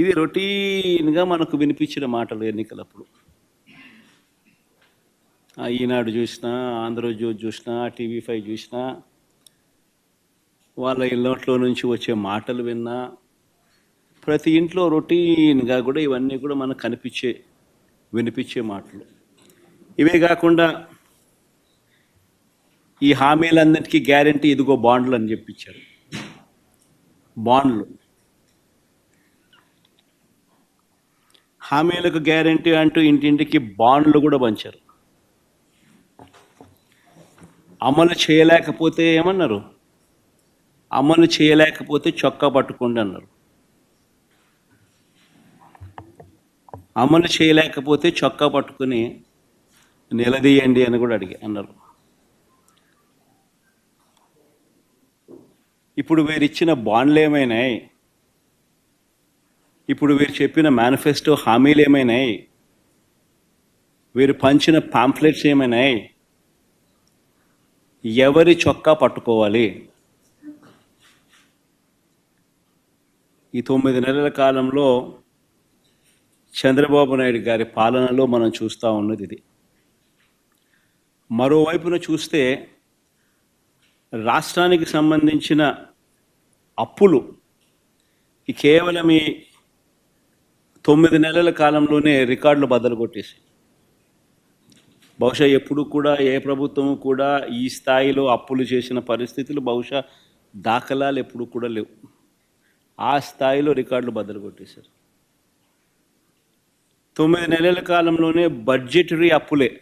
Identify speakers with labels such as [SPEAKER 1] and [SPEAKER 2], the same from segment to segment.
[SPEAKER 1] ఇది రొటీన్గా మనకు వినిపించిన మాటలు ఎన్నికలప్పుడు. ఆ ఈనాడు చూసినా ఆంధ్రజ్యోతి చూసినా టీవీ ఫైవ్ చూసినా వాళ్ళ ఇళ్ళట్లో నుంచి వచ్చే మాటలు విన్నా ప్రతి ఇంట్లో రొటీన్గా కూడా ఇవన్నీ కూడా మనకు కనిపించే వినిపించే మాటలు. ఇవే కాకుండా ఈ హామీలందరికీ గ్యారంటీ ఇదిగో బాండ్లు అని చెప్పించారు బాండ్లు. హామీలకు గ్యారంటీ అంటూ ఇంటింటికి బాండ్లు కూడా పంచారు. అమలు చేయలేకపోతే ఏమన్నారు? అమలు చేయలేకపోతే చొక్కా పట్టుకోండి అన్నారు. అమలు చేయలేకపోతే చొక్కా పట్టుకుని నిలదీయండి అని కూడా అడిగి అన్నారు. ఇప్పుడు వీరిచ్చిన బాండ్లు ఏమైనాయి ఇప్పుడు వీరు చెప్పిన మేనిఫెస్టో హామీలు ఏమైనాయి? వీరు పంచిన పాంఫ్లెట్స్ ఏమైనాయి? ఎవరి చొక్కా పట్టుకోవాలి? ఈ తొమ్మిది నెలల కాలంలో చంద్రబాబు నాయుడు గారి పాలనలో మనం చూస్తూ ఉన్నది ఇది. మరోవైపున చూస్తే రాష్ట్రానికి సంబంధించిన అప్పులు కేవలం ఈ తొమ్మిది నెలల కాలంలోనే రికార్డులు బద్దలు కొట్టేసి. బహుశా ఎప్పుడు కూడా ఏ ప్రభుత్వం కూడా ఈ స్థాయిలో అప్పులు చేసిన పరిస్థితులు బహుశా దాఖలాలు ఎప్పుడు కూడా లేవు. ఆ స్థాయిలో రికార్డులు బద్దలు కొట్టేశారు. తొమ్మిది నెలల కాలంలోనే బడ్జెటరీ అప్పులే.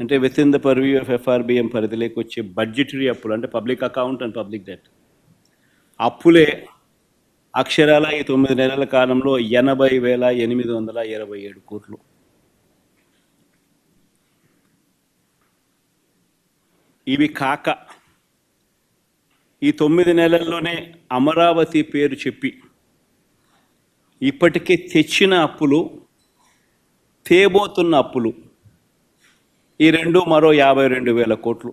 [SPEAKER 1] అంటే within the purview of FRBM పరిధిలోకి వచ్చే బడ్జెటరీ అప్పులు అంటే public account and public debt. అప్పులే అక్షరాల ఈ తొమ్మిది నెలల కాలంలో ఎనభై వేల ఎనిమిది వందల ఇరవై ఏడు కోట్లు. ఇవి కాక ఈ తొమ్మిది నెలల్లోనే అమరావతి పేరు చెప్పి ఇప్పటికే తెచ్చిన అప్పులు తేబోతున్న అప్పులు ఈ రెండు మరో యాభై రెండు వేల కోట్లు.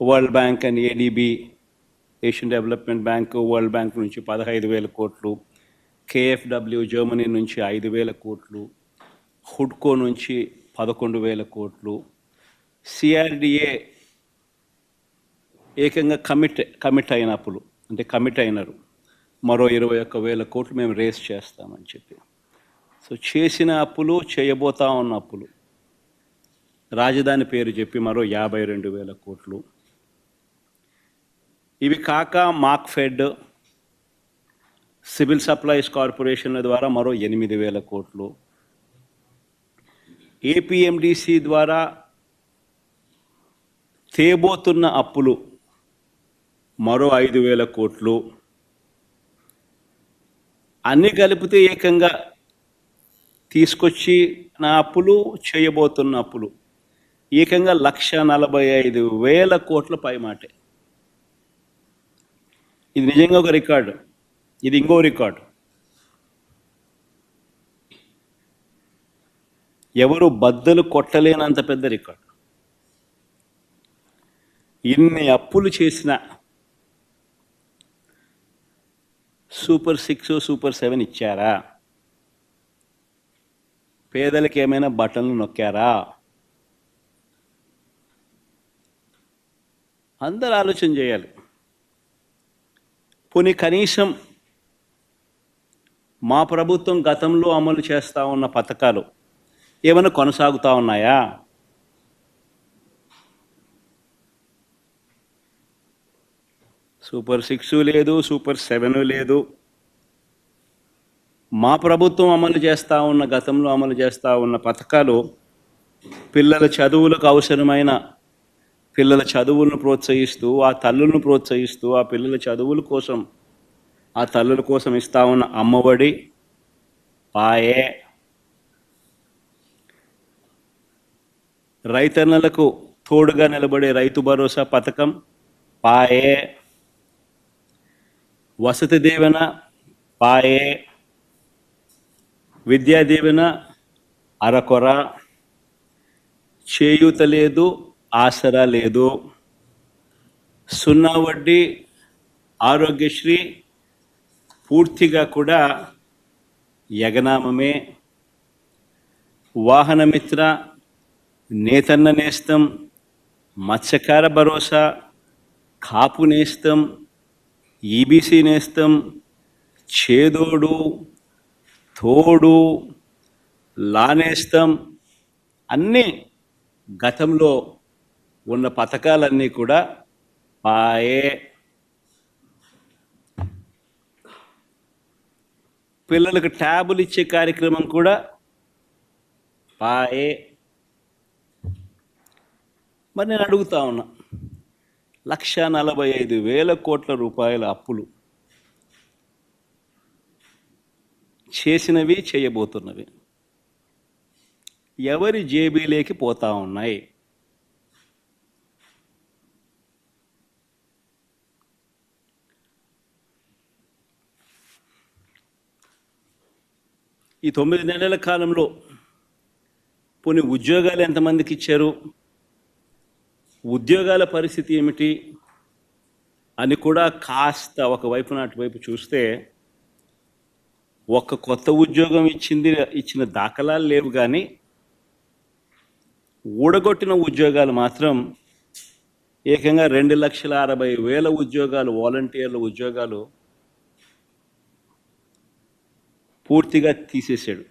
[SPEAKER 1] World Bank and ADB Asian Development Bank World Bank నుంచి పదహైదు వేల కోట్లు కేఎఫ్డబ్ల్యూ జర్మనీ నుంచి ఐదు వేల కోట్లు హుడ్కో నుంచి పదకొండు వేల కోట్లు సిఆర్డిఏ ఏకంగా కమిట్ కమిట్ అయిన అప్పులు అంటే కమిట్ అయినారు మరో ఇరవై ఒక్క వేల కోట్లు మేము రేస్ చేస్తామని చెప్పి. సో చేసిన అప్పులు చేయబోతా ఉన్న అప్పులు రాజధాని పేరు చెప్పి మరో యాభై రెండు వేల కోట్లు ఇవి కాక మాక్ఫెడ్ సివిల్ సప్లైస్ కార్పొరేషన్ల ద్వారా మరో ఎనిమిది వేల కోట్లు. ఏపీఎండిసి ద్వారా తేబోతున్న అప్పులు మరో ఐదు వేల కోట్లు. అన్ని కలిపితే ఏకంగా తీసుకొచ్చి నా అప్పులు చేయబోతున్న అప్పులు. ఏకంగా లక్ష నలభై ఐదు వేల కోట్ల పైమాటే. ఇది నిజంగా ఒక రికార్డు. ఇది ఇంకో రికార్డు. ఎవరు బద్దలు కొట్టలేనంత పెద్ద రికార్డు. ఇన్ని అప్పులు చేసిన సూపర్ సిక్స్ సూపర్ సెవెన్ ఇచ్చారా? పేదలకు ఏమైనా బటన్లు నొక్కారా? అందరు ఆలోచన చేయాలి. పోనీ కనీసం మా ప్రభుత్వం గతంలో అమలు చేస్తూ ఉన్న పథకాలు ఏమైనా కొనసాగుతూ ఉన్నాయా? సూపర్ సిక్స్ లేదు సూపర్ సెవెన్ లేదు. మా ప్రభుత్వం అమలు చేస్తూ ఉన్న గతంలో అమలు చేస్తూ ఉన్న పథకాలు పిల్లల చదువులకు అవసరమైన పిల్లల చదువులను ప్రోత్సహిస్తూ ఆ తల్లులను ప్రోత్సహిస్తూ ఆ పిల్లల చదువుల కోసం ఆ తల్లుల కోసం ఇస్తా ఉన్న అమ్మఒడి పాయే. రైతన్నలకు తోడుగా నిలబడే రైతు భరోసా పథకం పాయే. వసతి దీవెన పాయే. విద్యా దీవెన అరకొర. చేయూత లేదు ఆసరా లేదు. సున్నా వడ్డీ ఆరోగ్యశ్రీ పూర్తిగా కూడా యగనామమే. వాహనమిత్ర నేతన్న నేస్తం మత్స్యకార భరోసా కాపు నేస్తం ఈబీసీ నేస్తం చేదోడు తోడు లానేస్తం అన్నీ గతంలో ఉన్న పథకాలన్నీ కూడా పాయే పిల్లలకు ట్యాబులు ఇచ్చే కార్యక్రమం కూడా పాయే మరి నేను అడుగుతా ఉన్నా లక్ష నలభై ఐదు వేల కోట్ల రూపాయల అప్పులు చేసినవి చేయబోతున్నవి. ఎవరి జేబీలేకి పోతా ఉన్నాయి? ఈ తొమ్మిది నెలల కాలంలో కొన్ని ఉద్యోగాలు ఎంతమందికి ఇచ్చారు? ఉద్యోగాల పరిస్థితి ఏమిటి? అని కూడా కాస్త ఒకవైపు నాటివైపు చూస్తే ఒక్క కొత్త ఉద్యోగం ఇచ్చింది ఇచ్చిన దాఖలాలు లేవు కానీ ఊడగొట్టిన ఉద్యోగాలు మాత్రం ఏకంగా రెండు లక్షల అరవై వేల ఉద్యోగాలు వాలంటీర్ల ఉద్యోగాలు పూర్తిగా తీసేశాడు.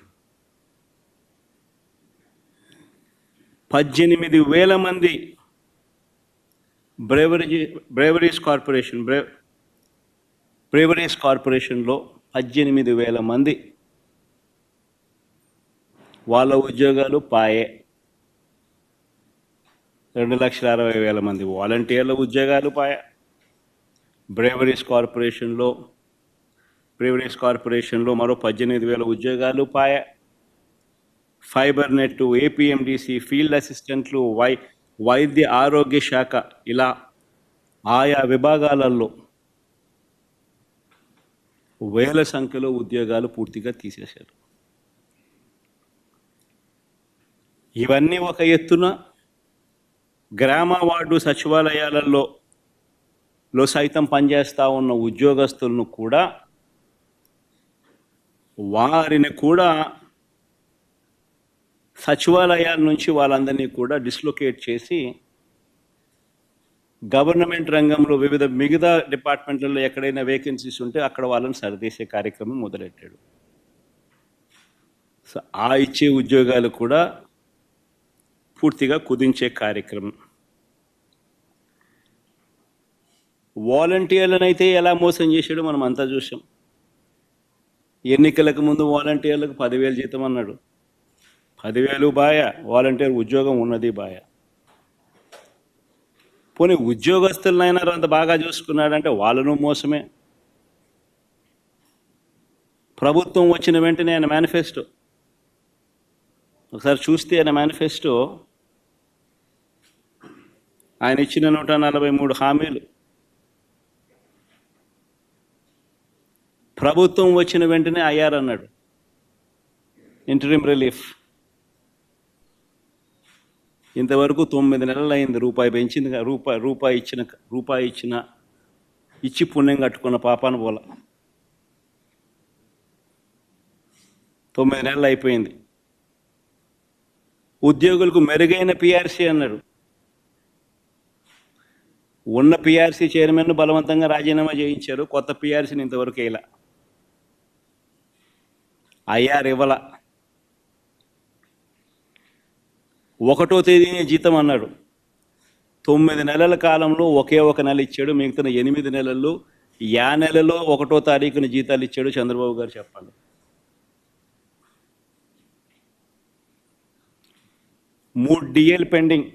[SPEAKER 1] పద్దెనిమిది వేల మంది బ్రేవరీ బ్రేవరీస్ కార్పొరేషన్ బ్రే బ్రేవరీస్ కార్పొరేషన్లో పద్దెనిమిది వేల మంది వాళ్ళ ఉద్యోగాలు పాయే. రెండు లక్షల అరవై వేల మంది వాలంటీర్ల ఉద్యోగాలు పాయ. బ్రేవరీస్ కార్పొరేషన్లో బ్రేవరీస్ కార్పొరేషన్లో మరో పద్దెనిమిది వేల ఉద్యోగాలు పాయ. ఫైబర్ నెట్ ఏపీఎండిసి ఫీల్డ్ అసిస్టెంట్లు వై వైద్య ఆరోగ్య శాఖ ఇలా ఆయా విభాగాలలో వేల సంఖ్యలో ఉద్యోగాలు పూర్తిగా తీసేశారు. ఇవన్నీ ఒక ఎత్తున గ్రామ వార్డు సచివాలయాలలో లో సైతం పనిచేస్తూ ఉన్న ఉద్యోగస్తులను కూడా వారిని కూడా సచివాలయాల నుంచి వాళ్ళందరినీ కూడా డిస్లొకేట్ చేసి గవర్నమెంట్ రంగంలో వివిధ మిగతా డిపార్ట్మెంట్లలో ఎక్కడైనా వేకెన్సీస్ ఉంటే అక్కడ వాళ్ళని సరిదీసే కార్యక్రమం మొదలెట్టాడు. సో ఆ ఇచ్చే ఉద్యోగాలు కూడా పూర్తిగా కుదించే కార్యక్రమం. వాలంటీర్లను ఎలా మోసం చేశాడో మనం అంతా చూసాం ఎన్నికలకు ముందు వాలంటీర్లకు పదివేలు జీతం అన్నాడు. పదివేలు బాయ వాలంటీర్ ఉద్యోగం ఉన్నది బాయ. పోనీ ఉద్యోగస్తులనైనా అంత బాగా చూసుకున్నాడంటే వాళ్ళను మోసమే. ప్రభుత్వం వచ్చిన వెంటనే ఆయన మేనిఫెస్టో. ఒకసారి చూస్తే ఆయన మేనిఫెస్టో. ఆయన ఇచ్చిన నూట నలభై మూడు హామీలు. ప్రభుత్వం వచ్చిన వెంటనే అయ్యారన్నాడు ఇంటరిమ్ రిలీఫ్ ఇంతవరకు తొమ్మిది నెలలు అయింది రూపాయి పెంచింది రూపాయి రూపాయి ఇచ్చిన రూపాయి ఇచ్చిన ఇచ్చి పుణ్యం కట్టుకున్న పాపాను పోల. తొమ్మిది నెలలు అయిపోయింది. ఉద్యోగులకు మెరుగైన పిఆర్సీ అన్నాడు. ఉన్న పిఆర్సీ చైర్మన్ బలవంతంగా రాజీనామా చేయించారు. కొత్త పిఆర్సీని ఇంతవరకు ఇలా ఐఆర్ ఇవ్వల. ఒకటో తేదీనే జీతం అన్నాడు. తొమ్మిది నెలల కాలంలో ఒకే ఒక నెల ఇచ్చాడు మిగతా ఎనిమిది నెలల్లో యా నెలలో ఒకటో తారీఖున జీతాలు ఇచ్చాడు చంద్రబాబు గారు చెప్పండి మూడు డిఎల్ పెండింగ్.